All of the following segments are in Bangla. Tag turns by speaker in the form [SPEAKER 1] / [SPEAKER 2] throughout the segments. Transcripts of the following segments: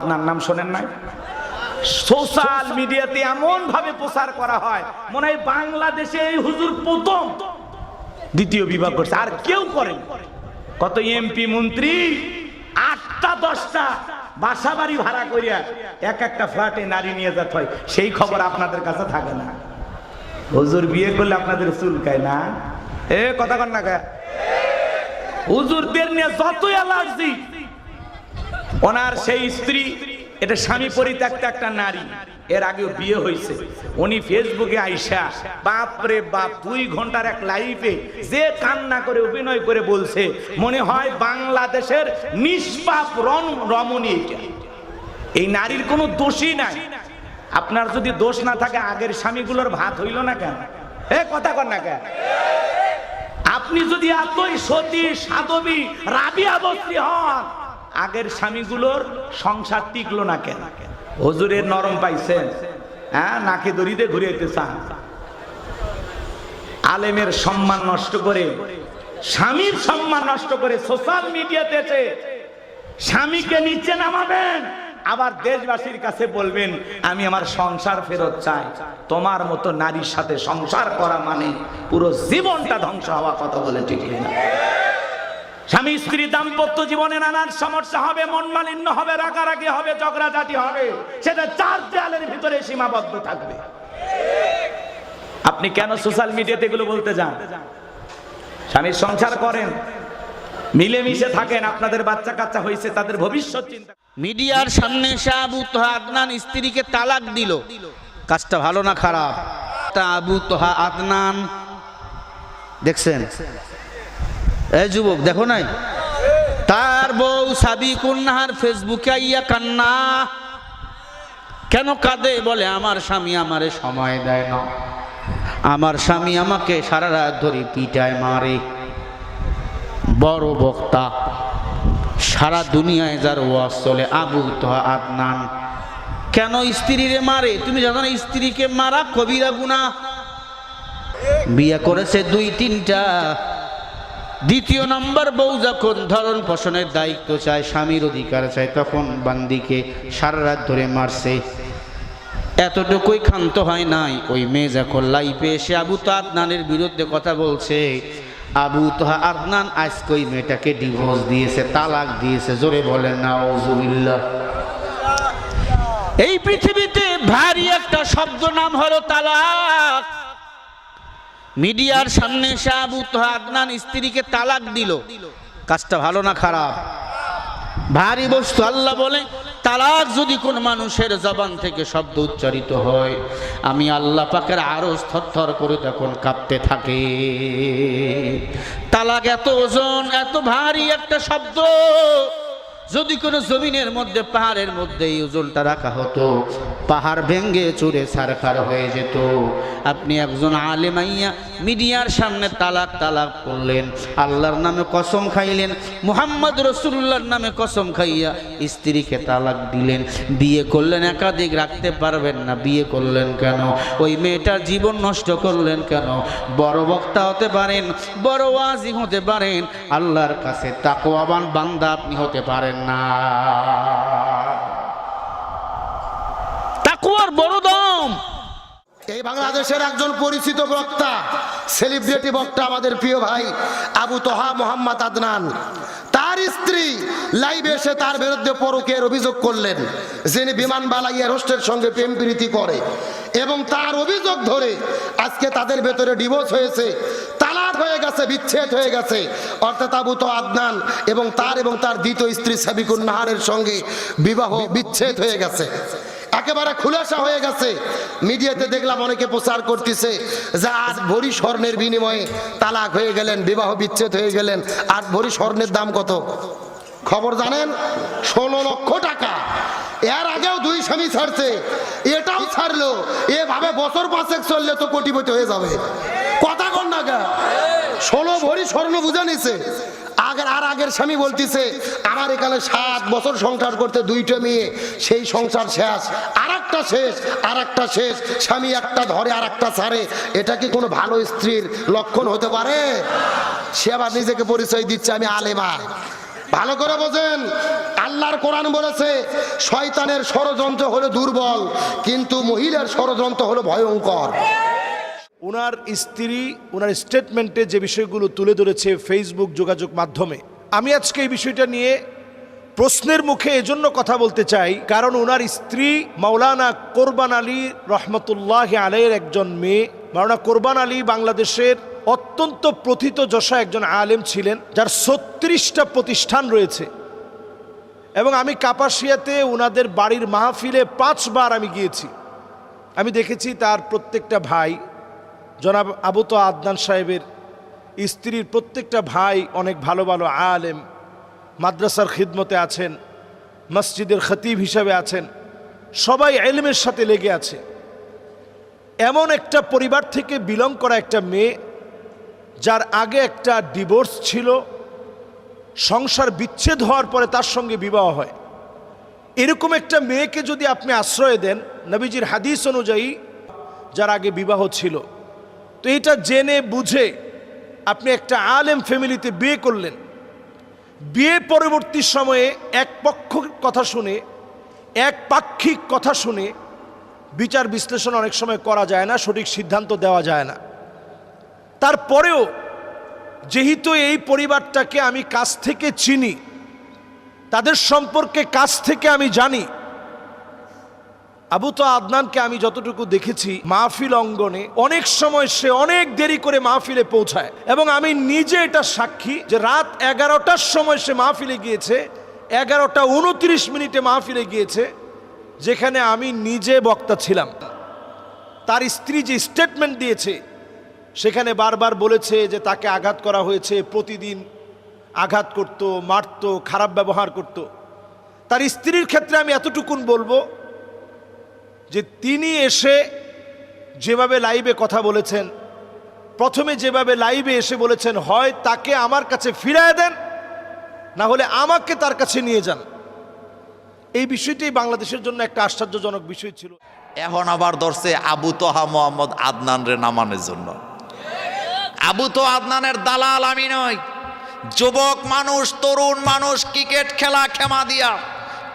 [SPEAKER 1] আপনার নাম শোনেন নাই? সোশ্যাল মিডিয়াতে এমন ভাবে প্রচার করা হয়, মনে হয় বাংলাদেশে এই হুজুর প্রথম। দ্বিতীয় বিবাহ করছে, আর কেউ করেন কত এমপি মন্ত্রী, আটটা, দশটা বাসা বাড়ি ভাড়া করিয়া এক একটা ফ্ল্যাটে নারী নিয়ে যেতে হয়। সেই খবর আপনাদের কাছে থাকে না। হুজুর বিয়ে করলে আপনাদের চুলকায় না? এ, কথা কন না হুজুরদের নিয়ে যত অ্যালার্জি ওনার সেই স্ত্রী, এটা স্বামী পরিত্যক্ত একটা নারী। এর আগেও বিয়ে হয়েছে। উনি ফেসবুকে আইসা বাপ রে বাপ, দুই ঘণ্টার এক লাইফে যে কান্না করে, অভিনয় করে বলছে, মনে হয় বাংলাদেশের নিষ্পাপ রন রমণী এটা। এই নারীর কোনো দোষই নাই। আপনার যদি দোষ না থাকে, আগের স্বামীগুলোর ভাত হইল না কেন? এ, কথা কর না কেন? আপনি যদি এতই সতী, সাধবী রাবিয়া বস্তি হন আগের স্বামীগুলোর সংসার টিকলো না কেন? হজুরের নরম পাইছেন। হ্যাঁ নাকে দড়িতে ঘুরে চান। আলেমের সম্মান নষ্ট করে, স্বামীর সম্মান নষ্ট করে সোশ্যাল মিডিয়াতে স্বামীকে নিচে নামাবেন। আবার দেশবাসীর কাছে বলবেন, আমি আমার সংসার ফেরত চাই। তোমার মতো নারীর সাথে সংসার করা মানে পুরো জীবনটা ধ্বংস হওয়া কথা বলে ঠিক না স্বামী স্ত্রী দাম্পত্য জীবনে নানান সমস্যা হবে, মন মালিন্য হবে, রাগারাগি হবে, ঝগড়াঝাটি হবে। সেটা চার দেয়ালের ভিতরে সীমাবদ্ধ থাকবে। আপনি কেন সোশ্যাল মিডিয়াতে এগুলো বলতে যান? স্বামীর সংসার করেন, মিলেমিশে থাকেন, আপনাদের বাচ্চা কাচ্চা হয়েছে, তাদের ভবিষ্যৎ চিন্তা
[SPEAKER 2] মিডিয়ার সামনে এসে আবু তোহা আদনান স্ত্রীকে তালাক দিল। কাজটা ভালো না খারাপ? তা আবু তোহা আদনান দেখছেন? এই যুবক, দেখো নাই? তার বউ সাবি কুন্নাহার ফেসবুকে আইয়া কান্না। কেন কাঁদে? বলে, আমার স্বামী আমারে সময় দেয় না। আমার স্বামী আমাকে সারা রাত ধরে পিটায় মারে। বড় বক্তা। সারা দুনিয়ায় যার ওয়াজ চলে, আবু তোহা আদনান। কেন স্ত্রীরে মারে? তুমি জানো না, স্ত্রীকে মারা কবিরা গুনা বিয়ে করেছে দুই তিনটা। দ্বিতীয় নম্বর বউ যখন ধরন পোষণের দায়িত্ব চায়, স্বামীর অধিকার চায়, তখন বান্দিকে সারা রাত ধরে মারছে। এতটুকুই ক্ষান্ত হয় নাই। ওই মেয়ে যখন লাইফে এসে আবু তো আদনানের বিরুদ্ধে কথা বলছে, আবু তোহা আদনান আজকে ওই মেয়েটাকে ডিভোর্স দিয়েছে, তালাক দিয়েছে, জোরে বলেন না ওজুবিল্লাহ এই পৃথিবীতে ভারী একটা শব্দ নাম হলো তালাক। মিডিয়ার সামনে আবু তোহা আদনান স্ত্রীকে তালাক দিল। কাজটা ভালো না খারাপ? ভারী বস্তু, আল্লাহ বলে, তালাক যদি কোন মানুষের জবান থেকে শব্দ উচ্চারিত হয়, আমি আল্লাহ পাকের আরও থর করে তখন কাঁপতে থাকে। তালাক এত ওজন, এত ভারী একটা শব্দ। যদি কোনো জমিনের মধ্যে, পাহাড়ের মধ্যে এই ওজনটা রাখা হতো, পাহাড় ভেঙ্গে চুরে সারখার হয়ে যেত। আপনি একজন আলেমাইয়া মিডিয়ার সামনে তালাক তালাক করলেন, আল্লাহর নামে কসম খাইলেন, মুহাম্মদ রসুল্লাহর নামে কসম খাইয়া স্ত্রীকে তালাক দিলেন। বিয়ে করলেন একাধিক, রাখতে পারবেন না, বিয়ে করলেন কেন? ওই মেয়েটার জীবন নষ্ট করলেন কেন? বড় বক্তা হতে পারেন, বড় ওয়াজি হতে পারেন, আল্লাহর কাছে তাকওয়াবান বান্দা আপনি হতে পারেন না। বড় দাম।
[SPEAKER 3] এই বাংলাদেশের একজন পরিচিত বক্তা সেলিব্রিটি বক্তা আমাদের প্রিয় ভাই আবু তোহা মোহাম্মদ আদনান। তার স্ত্রী লাইভে এসে তার বিরুদ্ধে পরকের অভিযোগ করলেন যিনি বিমান বালাইয়া হোস্টের সঙ্গে প্রেম প্রীতি করে। এবং তার অভিযোগ ধরে আজকে তাদের ভেতরে ডিভোর্স হয়েছে। হয়ে গেছে, বিচ্ছেদ হয়ে গেছে। অর্থাৎ আবু তো আদনান এবং তার এবং তার দ্বিতীয় স্ত্রী সাবিকুন নাহারের সঙ্গে বিবাহ বিচ্ছেদ হয়ে গেছে। একেবারে খুলাসা হয়ে গেছে। মিডিয়াতে দেখলাম অনেকে প্রচার করতেছে যে আট ভরি স্বর্ণের বিনিময়ে তালাক হয়ে গেলেন, বিবাহ বিচ্ছেদ হয়ে গেলেন। আট ভরি স্বর্ণের দাম কত? খবর জানেন? ষোলো লক্ষ টাকা। এর আগেও দুই স্বামী ছাড়ছে। এটাও ছাড়লো। এভাবে বছর পাঁচেক চললে তো কোটিপতি হয়ে যাবে। কথা কন না গা ষোলো ভরি স্বর্ণ বুঝে নিছে। আগের আর আগের স্বামী বলতিছে, আমার এখানে সাত বছর সংসার করতে দুইটা মেয়ে, সেই সংসার শেষ আর একটা শেষ আর একটা শেষ, স্বামী একটা ধরে আর একটা ছাড়ে। এটা কি কোনো ভালো স্ত্রীর লক্ষণ হতে পারে? সে আবার নিজেকে পরিচয় দিচ্ছে, আমি আলেমা। ভালো করে বোঝেন, আল্লাহর কোরআন বলেছে, শয়তানের ষড়যন্ত্র হলো দুর্বল, কিন্তু মহিলার ষড়যন্ত্র হলো ভয়ঙ্কর।
[SPEAKER 4] ওনার স্ত্রী ওনার স্টেটমেন্টে যে বিষয়গুলো তুলে ধরেছে ফেসবুক যোগাযোগ মাধ্যমে, আমি আজকে এই বিষয়টা নিয়ে প্রশ্নের মুখে এজন্য কথা বলতে চাই, কারণ ওনার স্ত্রী মাওলানা কোরবান আলী রহমতুল্লাহ আলের একজন মেয়ে। মাওলানা কোরবান আলী বাংলাদেশের অত্যন্ত প্রথিত যশা একজন আলেম ছিলেন, যার ছত্রিশটা প্রতিষ্ঠান রয়েছে। এবং আমি কাপাসিয়াতে ওনাদের বাড়ির মাহফিলে পাঁচবার আমি গিয়েছি। আমি দেখেছি তার প্রত্যেকটা ভাই জনাব আবু তো আদনান সাহেবের স্ত্রীর প্রত্যেকটা ভাই অনেক ভালো ভালো আলেম, মাদ্রাসার খিদমতে আছেন, মসজিদের খতিব হিসাবে আছেন, সবাই এলমের সাথে লেগে আছে। এমন একটা পরিবার থেকে বিলং করা একটা মেয়ে, যার আগে একটা ডিভোর্স ছিল, সংসার বিচ্ছেদ হওয়ার পরে তার সঙ্গে বিবাহ হয়। এরকম একটা মেয়েকে যদি আপনি আশ্রয় দেন, নবীজির হাদিস অনুযায়ী, যার আগে বিবাহ ছিল তো এটা জেনে বুঝে আপনি একটা আলেম ফ্যামিলিতে বিয়ে করলেন। বিয়ে পরবর্তী সময়ে এক পক্ষ কথা শুনে, এক পাক্ষিক কথা শুনে বিচার বিশ্লেষণ অনেক সময় করা যায় না, সঠিক সিদ্ধান্ত দেওয়া যায় না। তারপরেও যেহেতু এই পরিবারটাকে আমি কাছ থেকে চিনি, তাদের সম্পর্কে কাছ থেকে আমি জানি আবু তো আদনানকে আমি যতটুকু দেখেছি মাহফিল অঙ্গনে, অনেক সময় সে অনেক দেরি করে মাহফিলে পৌঁছায়। এবং আমি নিজে এটা সাক্ষী যে রাত এগারোটার সময় সে মাহফিলে গিয়েছে, এগারোটা উনত্রিশ মিনিটে মাহফিলে গিয়েছে, যেখানে আমি নিজে বক্তা ছিলাম। তার স্ত্রী যে স্টেটমেন্ট দিয়েছে, সেখানে বারবার বলেছে যে তাকে আঘাত করা হয়েছে, প্রতিদিন আঘাত করত, মারত, খারাপ ব্যবহার করত। তার স্ত্রীর ক্ষেত্রে আমি এতটুকুন বলব যে তিনি এসে যেভাবে লাইভে কথা বলেছেন, প্রথমে যেভাবে লাইভে এসে বলেছেন, হয় তাকে আমার কাছে ফিরায় দেন, না হলে আমাকে তার কাছে নিয়ে যান। এই বিষয়টি বাংলাদেশের জন্য একটা আশ্চর্যজনক বিষয় ছিল।
[SPEAKER 5] এখন আবার ধরছে আবু তোহা মোহাম্মদ আদনান রে নামানোর জন্য। আবু তো আদনানের দালাল আমি নয় যুবক মানুষ, তরুণ মানুষ, ক্রিকেট খেলা ক্ষমা দিয়া।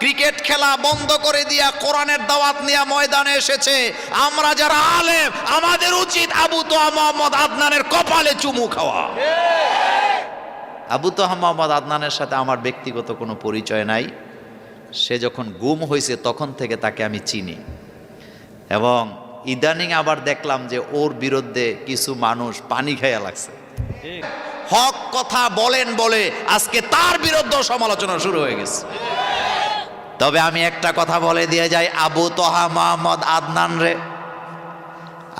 [SPEAKER 5] ক্রিকেট খেলা বন্ধ করে দিয়া কোরআনের দাওয়াত নিয়ে ময়দানে এসেছে। আমরা যারা আলেম আমাদের উচিত আবু তোহা মোহাম্মদ আদনানের কপালে চুমু খাওয়া। আবু তোহা মোহাম্মদ আদনানের সাথে আমার ব্যক্তিগত কোনো পরিচয় নাই। সে যখন গুম হয়েছে তখন থেকে তাকে আমি চিনি। এবং ইদানিং আবার দেখলাম যে ওর বিরুদ্ধে কিছু মানুষ পানি খাইয়া লাগছে। হক কথা বলেন বলে আজকে তার বিরুদ্ধে সমালোচনা শুরু হয়ে গেছে। তবে আমি একটা কথা বলে দিয়ে যাই, আবু তোহা মোহাম্মদ আদনান রে।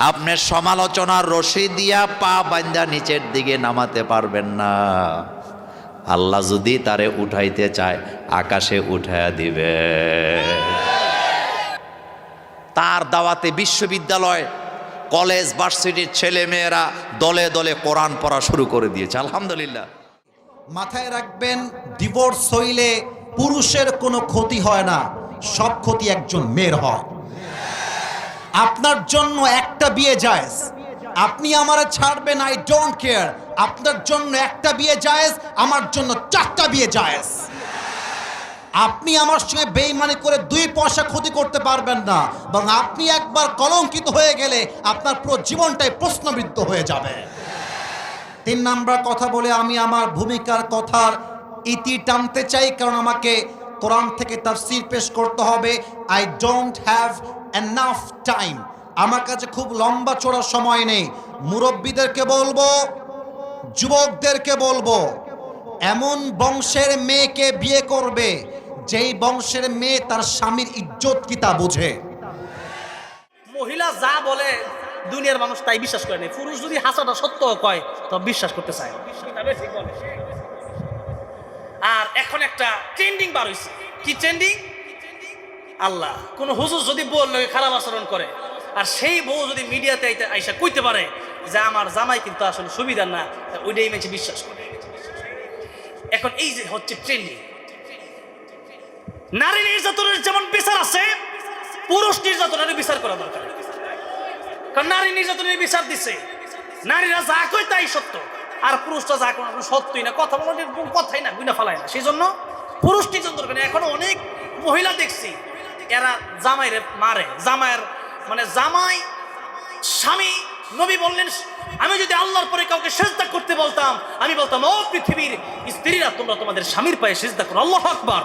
[SPEAKER 5] আপনার সমালোচনার রশি দিয়া পা বান্দা নিচের দিকে নামাতে পারবেন না। আল্লাহ যদি তারে উঠাইতে চায়, আকাশে উঠাইয়া দিবে। তার দাওয়াতে বিশ্ববিদ্যালয়, কলেজ, ভার্সিটির ছেলে মেয়েরা দলে দলে কোরআন পড়া শুরু করে দিয়েছে, আলহামদুলিল্লাহ।
[SPEAKER 6] মাথায় রাখবেন ডিভোর্স হইলে পুরুষের কোনো ক্ষতি হয় না, সব ক্ষতি একজন মেয়ের হয়। আপনার জন্য একটা বিয়ে জায়েজ। আপনি আমারে ছাড়বেন আই ডোন্ট কেয়ার আপনার জন্য একটা বিয়ে জায়েজ, আমার জন্য চারটা বিয়ে জায়েজ। আপনি আমার সঙ্গে বেইমানি করে দুই পয়সা ক্ষতি করতে পারবেন না এবং আপনি একবার কলঙ্কিত হয়ে গেলে আপনার পুরো জীবনটাই প্রশ্নবিদ্ধ হয়ে যাবে। তিন নাম্বার কথা বলে আমি আমার ভূমিকার কথার ইতি টানতে চাই কারণ আমাকে কোরআন থেকে তাফসীর পেশ করতে হবে। I don't have enough time আমার কাছে খুব লম্বা চড়ার সময় নেই। মুরব্বীদেরকে বলব যুবকদেরকে বলব এমন বংশের মেয়েকে বিয়ে করবে যেই বংশের মেয়ে তার স্বামীর ইজ্জত কি তা বুঝে।
[SPEAKER 7] মহিলা যা বলে দুনিয়ার মানুষ তাই বিশ্বাস করে না পুরুষ যদি হাসাটা সত্য কয় তো বিশ্বাস করতে চায়। আর এখন একটা ট্রেন্ডিং বার হয়েছে কি ট্রেন্ডিং আল্লাহ, কোন হুজুর যদি বল লোকে খারাপ আচরণ করে, আর সেই বউ যদি মিডিয়াতে আইসা কইতে পারে যে আমার জামাই কিন্তু আসলে সুবিধা না ওইটাই মেছে বিশ্বাস করে। এখন এই যে হচ্ছে ট্রেন্ডিং নারী নির্যাতনের যেমন বিচার আছে, পুরুষ নির্যাতনের বিচার করা দরকার। কারণ নারী নির্যাতনের বিচার দিছে। নারীরা যা কয় তাই সত্য। আর পুরুষটা যা কোনো সত্যই না, কথা বলার কোনো কথাই না গুনা ফালায় না। সেই জন্য পুরুষটি নির্যাতন দরকার এখনও অনেক মহিলা দেখছি, এরা জামাইরে মারে। জামাইয়ের মানে জামাই স্বামী, নবী বললেন, আমি যদি আল্লাহর পরে কাউকে সেজদা করতে বলতাম, আমি বলতাম, ও পৃথিবীর স্ত্রীরা তোমরা তোমাদের স্বামীর পায়ে সেজদা করো। আল্লাহ আকবার।